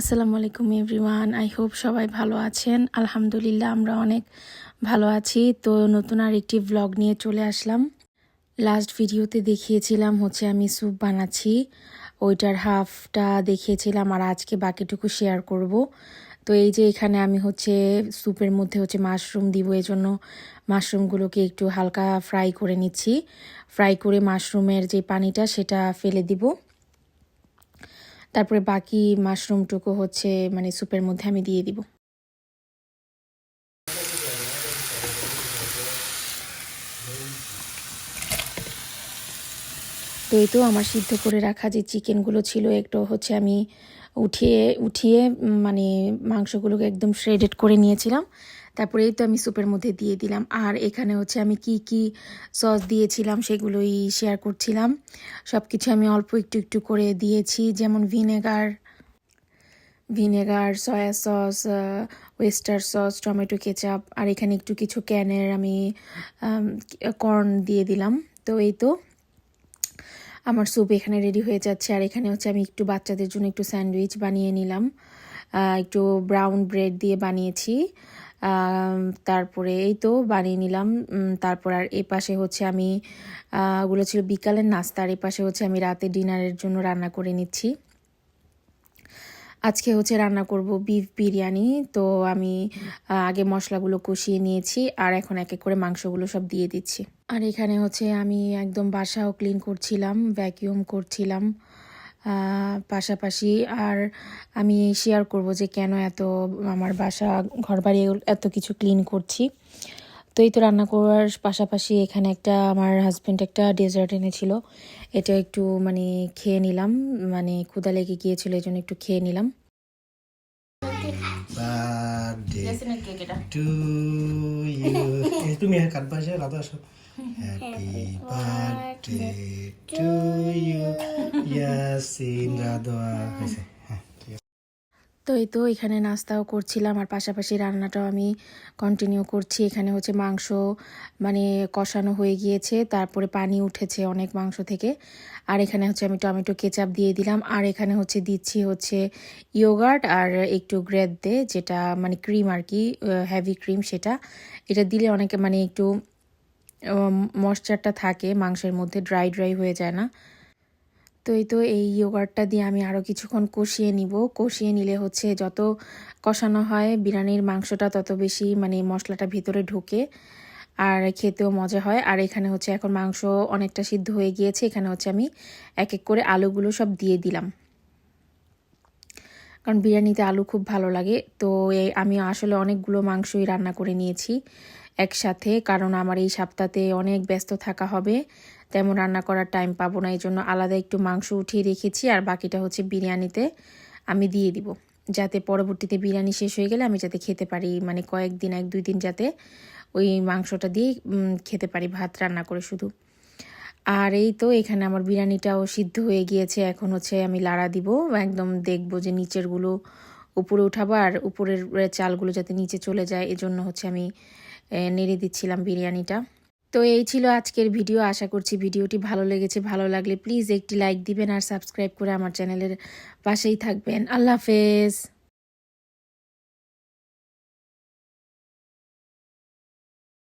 আসসালামু আলাইকুম everyone I hope সবাই ভালো আছেন। আলহামদুলিল্লাহ, আমরা অনেক ভালো আছি। তো নতুন আর একটি ব্লগ নিয়ে চলে আসলাম। লাস্ট ভিডিওতে দেখিয়েছিলাম হচ্ছে আমি স্যুপ বানাচ্ছি। ওইটার হাফটা দেখিয়েছিলাম আর আজকে বাকিটুকু শেয়ার করব। তো এই যে এখানে আমি হচ্ছে স্যুপের মধ্যে হচ্ছে মাশরুম দিব এই জন্য মাশরুমগুলোকে একটু হালকা ফ্রাই করে নিচ্ছি। ফ্রাই করে মাশরুমের যে পানিটা, সেটা ফেলে দিব। তারপরে বাকি মাশরুমটুকু হচ্ছে মানে স্যুপের মধ্যে আমি দিয়ে দিব। তো এই তো আমার সিদ্ধ করে রাখা যে চিকেনগুলো ছিল, একটু হচ্ছে আমি উঠিয়ে উঠিয়ে মানে মাংসগুলোকে একদম শ্রেডেড করে নিয়েছিলাম। তারপরে এই তো আমি স্যুপের মধ্যে দিয়ে দিলাম। আর এখানে হচ্ছে আমি কি কি সস দিয়েছিলাম সেগুলোই শেয়ার করছিলাম। সব কিছু আমি অল্প একটু একটু করে দিয়েছি, যেমন vinegar vinegar soya sauce oyster sauce tomato ketchup আর এখানে একটু কিছু ক্যানের আমি কর্ন দিয়ে দিলাম। তো এই তো আমার স্যুপ এখানে রেডি হয়ে যাচ্ছে। আর এখানে হচ্ছে আমি একটু বাচ্চাদের জন্য একটু স্যান্ডউইচ বানিয়ে নিলাম। একটু ব্রাউন ব্রেড দিয়ে বানিয়েছি। তারপরে এই তো বানিয়ে নিলাম। তারপর আর এ পাশে হচ্ছে আমি ওগুলো ছিল বিকালের নাস্তা আর এ পাশে হচ্ছে আমি রাতে ডিনারের জন্য রান্না করে নিচ্ছি। আজকে হচ্ছে রান্না করব বিফ বিরিয়ানি। তো আমি আগে মশলাগুলো কষিয়ে নিয়েছি আর এখন এক এক করে মাংসগুলো সব দিয়ে দিচ্ছি। আর এখানে হচ্ছে আমি একদম বাসাও ক্লিন করছিলাম ভ্যাকিউম করছিলাম। পাশাপাশি আর আমি শেয়ার করব যে কেন এত আমার বাসা ঘর বাড়ি এত কিছু ক্লিন করছি। তো এই তো রান্না করার পাশাপাশি এখানে একটা আমার হাজব্যান্ড একটা ডেজার্ট এনেছিল। এটা একটু মানে খেয়ে নিলাম মানে ক্ষুদা লেগে গিয়েছিল এই জন্য একটু খেয়ে নিলাম। বার্থডে টু ইউ তুমি কাটবা যে রাধা আসো। Happy birthday to you Yasin Radha হয়েছে। হ্যাঁ। তো এই তো এখানে নাস্তাও করছিলাম, আর পাশাপাশি রান্নাটাও আমি কন্টিনিউ করছি। এখানে হচ্ছে মাংস মানে কষানো হয়ে গিয়েছে, তারপরে পানি উঠেছে অনেক মাংস থেকে। আর এখানে হচ্ছে আমি টমেটো কেচাপ দিয়ে দিলাম, আর এখানে হচ্ছে দিচ্ছি হচ্ছে ইয়োগার্ট আর একটু গ্রেড দে যেটা মানে ক্রিম আর কি হেভি ক্রিম সেটা। এটা দিলে অনেকে মানে একটু ময়শ্চারটা থাকে, মাংসের মধ্যে ড্রাই ড্রাই হয়ে যায় না। তো এই তো এই ইয়োগার্টটা দিয়ে আমি আরও কিছুক্ষণ কষিয়ে নিব। কষিয়ে নিলে হচ্ছে যত কষানো হয় বিরিয়ানির মাংসটা তত বেশি মানে মশলাটা ভিতরে ঢোকে আর খেতেও মজা হয়। আর এখানে হচ্ছে এখন মাংস অনেকটা সিদ্ধ হয়ে গিয়েছে। এখানে হচ্ছে আমি এক এক করে আলুগুলো সব দিয়ে দিলাম। কারণ বিরিয়ানিতে আলু খুব ভালো লাগে। তো আমি আসলে অনেকগুলো মাংসই রান্না করে নিয়েছি। একসাথে, কারণ আমার এই সপ্তাহে অনেক ব্যস্ত থাকা হবে। তেমন রান্না করার টাইম পাবো না এই জন্য আলাদা একটু মাংস উঠিয়ে রেখেছি, আর বাকিটা হচ্ছে বিরিয়ানিতে আমি দিয়ে দিব। যাতে পরবর্তীতে বিরিয়ানি শেষ হয়ে গেলে আমি যাতে খেতে পারি মানে কয়েকদিন, এক, দুই দিন যাতে ওই মাংসটা দিয়ে খেতে পারি, ভাত রান্না করে শুধু। আর এই তো এখানে আমার বিরিয়ানিটাও সিদ্ধ হয়ে গিয়েছে, এখন হচ্ছে আমি লাড়া দিব, একদম দেখব যে নিচেরগুলো উপরে উঠাবো, আর উপরের চালগুলো যাতে নিচে চলে যায়, এজন্য হচ্ছে আমি নেড়ে দিচ্ছিলাম বিরিয়ানিটা। তো এই ছিল আজকের ভিডিও। আশা করছি ভিডিওটি ভালো লেগেছে। ভালো লাগলে প্লিজ একটি লাইক দিবেন আর সাবস্ক্রাইব করে আমার চ্যানেলের পাশেই থাকবেন। আল্লাহ হাফেজ।